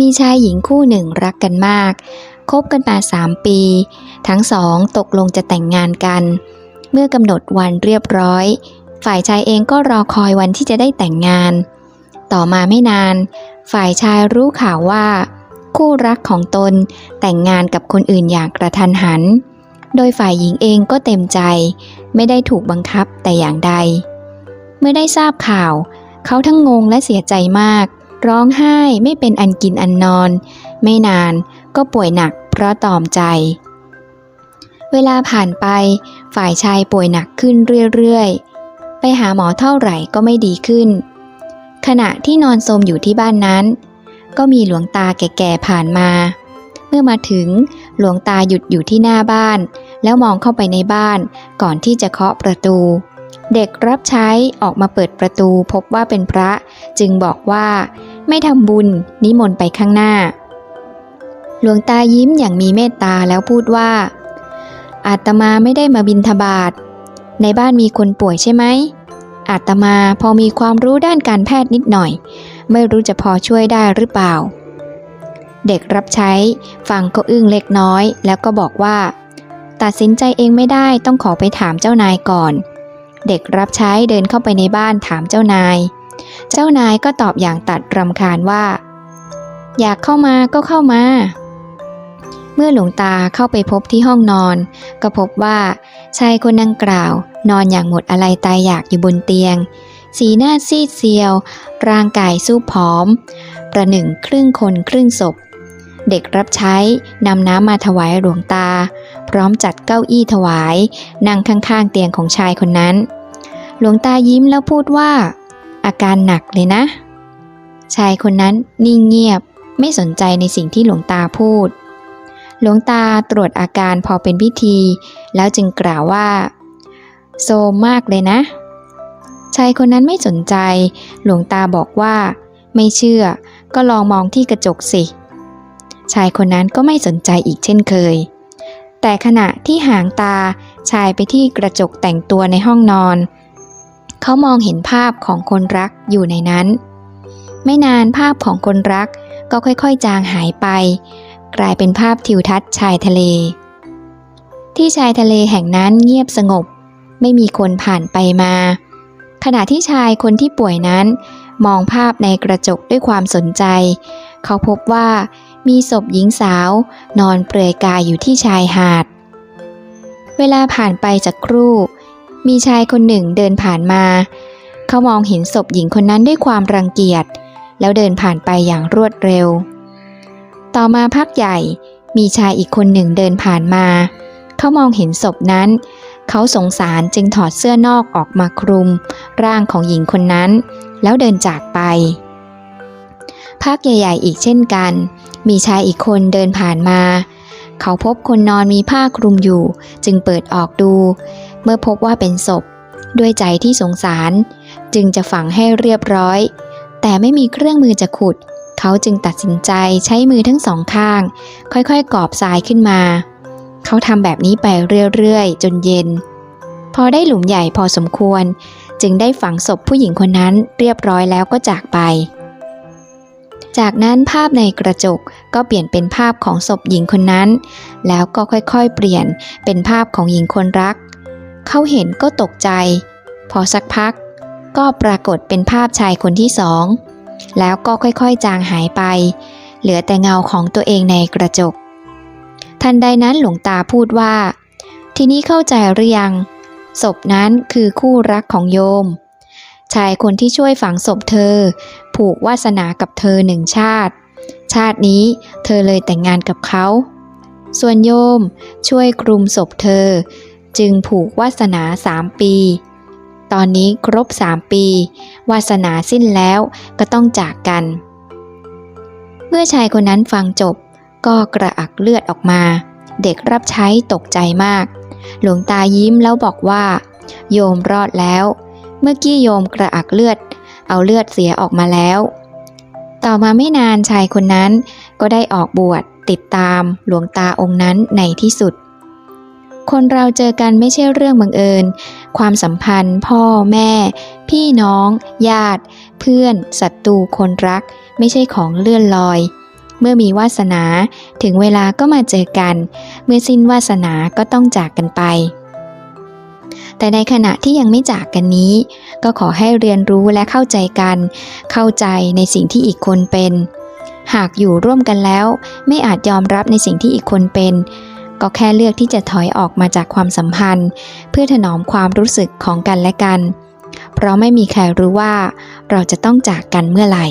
มีชายหญิงคู่หนึ่งรักกันมาก คบกันมาสามปี ทั้งสองตกลงจะแต่งงานกัน เมื่อกำหนดวันเรียบร้อย ฝ่ายชายเองก็รอคอยวันที่จะได้แต่งงาน ต่อมาไม่นาน ฝ่ายชายรู้ข่าวว่า คู่รักของตนแต่งงานกับคนอื่นอย่างกระทันหัน โดยฝ่ายหญิงเองก็เต็มใจ ไม่ได้ถูกบังคับแต่อย่างใด เมื่อได้ทราบข่าว เขาทั้งงงและเสียใจมาก ร้องไห้ไม่เป็นอันกินอันนอน ไม่นานก็ป่วยหนักเพราะตอมใจ เวลาผ่านไปฝ่ายชายป่วยหนักขึ้นเรื่อยๆ ไปหาหมอเท่าไหร่ก็ไม่ดีขึ้น ขณะที่นอนสมอยู่ที่บ้านนั้น ก็มีหลวงตาแก่ๆผ่านมา เมื่อมาถึงหลวงตาหยุดอยู่ที่หน้าบ้าน แล้วมองเข้าไปในบ้านก่อนที่จะเคาะประตูเด็กรับใช้ออกมาเปิดประตูพบว่าเป็นพระจึงบอกว่า ไม่ทำบุญ นิมนต์ไปข้างหน้า หลวงตายิ้มอย่างมีเมตตาแล้วพูดว่า อาตมาไม่ได้มาบินทบาท ในบ้านมีคนป่วยใช่ไหม อาตมาพอมีความรู้ด้านการแพทย์นิดหน่อย ไม่รู้จะพอช่วยได้หรือเปล่า เด็กรับใช้ฟังก็อึ้งเล็กน้อย แล้วก็บอกว่า ตัดสินใจเองไม่ได้ต้องขอไปถามเจ้านายก่อน เด็กรับใช้เดินเข้าไปในบ้านถามเจ้านาย เจ้านายก็ตอบอย่างตัดรำคาญว่า อยากเข้ามาก็เข้ามา เมื่อหลวงตาเข้าไปพบที่ห้องนอน ก็พบว่าชายคนดังกล่าว นอนอย่างหมดอะไรตายอยากอยู่บนเตียง สีหน้าซีดเซียว ร่างกายสู้ผอม ประหนึ่งครึ่งคนครึ่งศพ เด็กรับใช้นำน้ำมาถวายหลวงตา พร้อมจัดเก้าอี้ถวาย นั่งข้างๆเตียงของชายคนนั้น หลวงตายิ้มแล้วพูดว่า อาการหนักเลยนะ ชายคนนั้นนิ่งเงียบไม่สนใจในสิ่งที่หลวงตาพูด หลวงตาตรวจอาการพอเป็นพิธี แล้วจึงกล่าวว่า โซมมากเลยนะ ชายคนนั้นไม่สนใจ หลวงตาบอกว่า ไม่เชื่อก็ลองมองที่กระจกสิ ชายคนนั้นก็ไม่สนใจอีกเช่นเคย แต่ขณะที่หางตาชายไปที่กระจกแต่งตัวในห้องนอน เขามองเห็นภาพของคนรักอยู่ในนั้น ไม่นานภาพของคนรักก็ค่อยๆ จางหายไป กลายเป็นภาพทิวทัศน์ชายทะเล ที่ชายทะเลแห่งนั้นเงียบสงบ ไม่มีคนผ่านไปมา ขณะที่ชายคนที่ป่วยนั้น มองภาพในกระจกด้วยความสนใจ เขาพบว่ามีศพหญิงสาว นอนเปลือยกายอยู่ที่ชายหาด เวลาผ่านไปจากครู่ มีชายคนหนึ่งเดินผ่านมา เขามองเห็นศพหญิงคนนั้นด้วยความรังเกียจ แล้วเดินผ่านไปอย่างรวดเร็ว ต่อมาพักใหญ่มีชายอีกคนหนึ่งเดินผ่านมา เขามองเห็นศพนั้น เขาสงสารจึงถอดเสื้อนอกออกมาคลุม ร่างของหญิงคนนั้น แล้วเดินจากไปภาคใหญ่ ๆ อีกเช่นกัน มีชายอีกคนเดินผ่านมา เขาพบคนนอนมีผ้าคลุมอยู่ จึงเปิดออกดู เมื่อพบว่าเป็นศพ ด้วยใจที่สงสาร จึงจะฝังให้เรียบร้อย แต่ไม่มีเครื่องมือจะขุด เขาจึงตัดสินใจใช้มือทั้งสองข้าง ค่อยๆกอบทรายขึ้นมา เขาทำแบบนี้ไปเรื่อยๆ จนเย็น พอได้หลุมใหญ่พอสมควร จึงได้ฝังศพผู้หญิงคนนั้นเรียบร้อยแล้วก็จากไป จากนั้นภาพในกระจกก็เปลี่ยนเป็นภาพของศพหญิงคนนั้น แล้วก็ค่อยๆ เปลี่ยนเป็นภาพของหญิงคนรัก เขาเห็นก็ตกใจ พอสักพัก ก็ปรากฏเป็นภาพชายคนที่สอง แล้วก็ค่อยๆ จางหายไป เหลือแต่เงาของตัวเองในกระจก ทันใดนั้นหลวงตาพูดว่า ทีนี้เข้าใจหรือยัง ศพนั้นคือคู่รักของโยม ชายคนที่ช่วยฝังศพเธอ ผูกวาสนากับเธอหนึ่งชาติ ชาตินี้เธอเลยแต่งงานกับเขา ส่วนโยมช่วยคลุมศพเธอ จึงผูกวาสนาสามปี ตอนนี้ครบสามปี วาสนาสิ้นแล้วก็ต้องจากกัน เมื่อชายคนนั้นฟังจบก็กระอักเลือดออกมา เด็กรับใช้ตกใจมาก หลวงตายิ้มแล้วบอกว่า โยมรอดแล้ว เมื่อกี้โยมกระอักเลือด เอาเลือดเสียออกมาแล้ว ต่อมาไม่นานชายคนนั้นก็ได้ออกบวชติดตามหลวงตาองค์นั้นในที่สุด คนเราเจอกันไม่ใช่เรื่องบังเอิญ ความสัมพันธ์ พ่อแม่ พี่น้อง ญาติ เพื่อนศัตรูคนรัก ไม่ใช่ของเลื่อนลอยเมื่อมีวาสนาถึงเวลาก็มาเจอกัน เมื่อสิ้นวาสนาก็ต้องจากกันไป แต่ในขณะที่ยังไม่จากกันนี้ ก็ขอให้เรียนรู้และเข้าใจกัน เข้าใจในสิ่งที่อีกคนเป็น หากอยู่ร่วมกันแล้ว ไม่อาจยอมรับในสิ่งที่อีกคนเป็น ก็แค่เลือกที่จะถอยออกมาจากความสัมพันธ์ เพื่อถนอมความรู้สึกของกันและกัน เพราะไม่มีใครรู้ว่า เราจะต้องจากกันเมื่อไหร่